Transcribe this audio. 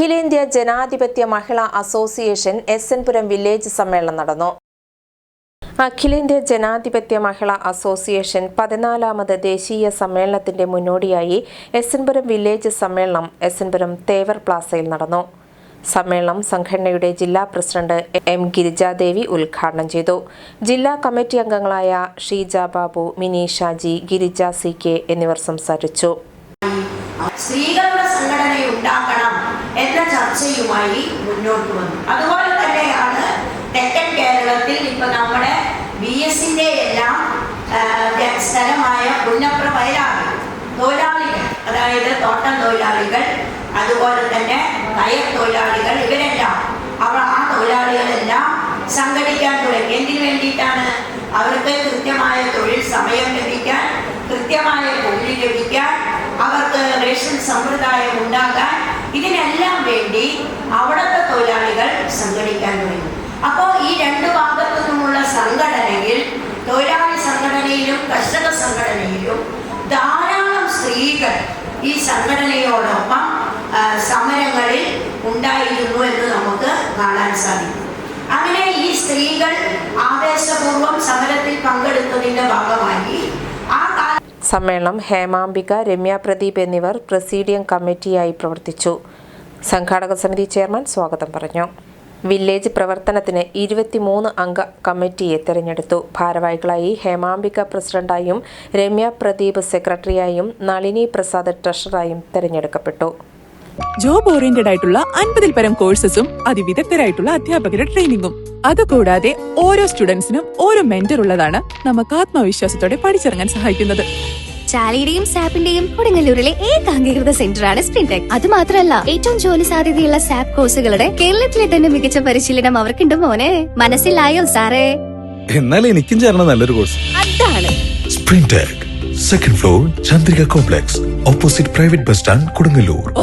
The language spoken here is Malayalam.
അഖിലേന്ത്യാ ജനാധിപത്യ മഹിളാ association S N Puram village സമ്മേളനം നടന്നു. അഖിലേന്ത്യാ ജനാധിപത്യ മഹിളാ അസോസിയേഷൻ പതിനാലാമത് ദേശീയ സമ്മേളനത്തിന്റെ മുന്നോടിയായി എസ് എൻ പുരം വില്ലേജ് സമ്മേളനം എസ് എൻ പുരം തേവർ പ്ലാസയിൽ നടന്നു. സമ്മേളനം സംഘടനയുടെ ജില്ലാ പ്രസിഡന്റ് എം ഗിരിജാദേവി ഉദ്ഘാടനം ചെയ്തു. ജില്ലാ കമ്മിറ്റി അംഗങ്ങളായ ഷീജ ബാബു മിനി ഷാജി ഗിരിജ സി കെ എന്നിവർ സംസാരിച്ചു. സ്ത്രീകളുടെ സംഘടന ഉണ്ടാക്കണം എന്ന ചർച്ചയുമായി മുന്നോട്ട് വന്നു. അതുപോലെ തന്നെയാണ് തെക്കൻ കേരളത്തിൽ ഇപ്പൊ നമ്മുടെ ബി എസിന്റെ എല്ലാം സ്ഥലമായ പുന്നപ്ര വയലാണ് തൊഴിലാളികൾ അതായത് തോട്ടം തൊഴിലാളികൾ അതുപോലെ തന്നെ കയർ തൊഴിലാളികൾ ഇവരെല്ലാം അവർ ആ തൊഴിലാളികളെല്ലാം സംഘടിക്കാൻ തുടങ്ങി. എന്തിനു വേണ്ടിയിട്ടാണ്? അവർക്ക് കൃത്യമായ തൊഴിൽ സമയം ലഭിക്കാൻ കൃത്യമായ കൂലി ലഭിക്കാൻ അവർക്ക് റേഷൻ സമ്പ്രദായം ഉണ്ടാകാൻ ഇതിനെല്ലാം വേണ്ടി അവിടുത്തെ തൊഴിലാളികൾ സംഘടിക്കാൻ തുടങ്ങി. അപ്പോൾ ഈ രണ്ട് ഭാഗത്തു നിന്നുമുള്ള സംഘടനയിൽ തൊഴിലാളി സംഘടനയിലും കർഷക സംഘടനയിലും ധാരാളം സ്ത്രീകൾ ഈ സംഘടനയോടൊപ്പം സമരങ്ങളിൽ ഉണ്ടായിരുന്നു എന്ന് നമുക്ക് കാണാൻ സാധിക്കും. അങ്ങനെ ഈ സ്ത്രീകൾ സമ്മേളനം ഹേമാംബിക രമ്യ പ്രദീപ് എന്നിവർ പ്രസീഡിയം കമ്മിറ്റിയായി പ്രവർത്തിച്ചു. സംഘാടക സമിതി ചെയർമാൻ സ്വാഗതം പറഞ്ഞു. വില്ലേജ് പ്രവർത്തനത്തിന് ഇരുപത്തിമൂന്ന് അംഗ കമ്മിറ്റിയെ തെരഞ്ഞെടുത്തു. ഭാരവാഹികളായി ഹേമാംബിക പ്രസിഡന്റായും രമ്യ പ്രദീപ് സെക്രട്ടറിയായും നളിനി പ്രസാദ് ട്രഷറായും തെരഞ്ഞെടുക്കപ്പെട്ടു. ജോബ് ഓറിയന്റഡ് ആയിട്ടുള്ള അൻപതിൽ പരം കോഴ്സസും അതിവിദഗ്ധരായിട്ടുള്ള അധ്യാപകരുടെ ട്രെയിനിങ്ങും. അതുകൂടാതെ ഓരോ സ്റ്റുഡൻസിനും ഓരോ മെന്റർ ഉള്ളതാണ് നമുക്ക് ആത്മവിശ്വാസത്തോടെ പഠിച്ചിറങ്ങാൻ സഹായിക്കുന്നത്. ചാലിയുടെയും സാപ്പിന്റെയും കൊടുങ്ങല്ലൂരിലെ ഏകാംഗീകൃത സെന്ററാണ് സ്പ്രിൻടെക്. അത് മാത്രമല്ല ഏറ്റവും ജോലി സാധ്യതയുള്ള സാപ്പ് കോഴ്സുകളുടെ കേരളത്തിലെ തന്നെ മികച്ച പരിശീലനം അവർക്കുണ്ട് മോനെ. മനസ്സിലായോ സാറേ? എന്നാൽ എനിക്കും ചേർന്ന നല്ലൊരു കോഴ്സ്. അതാണ്. Sprintech second floor Chandrika complex opposite private bus stand Kodungallur.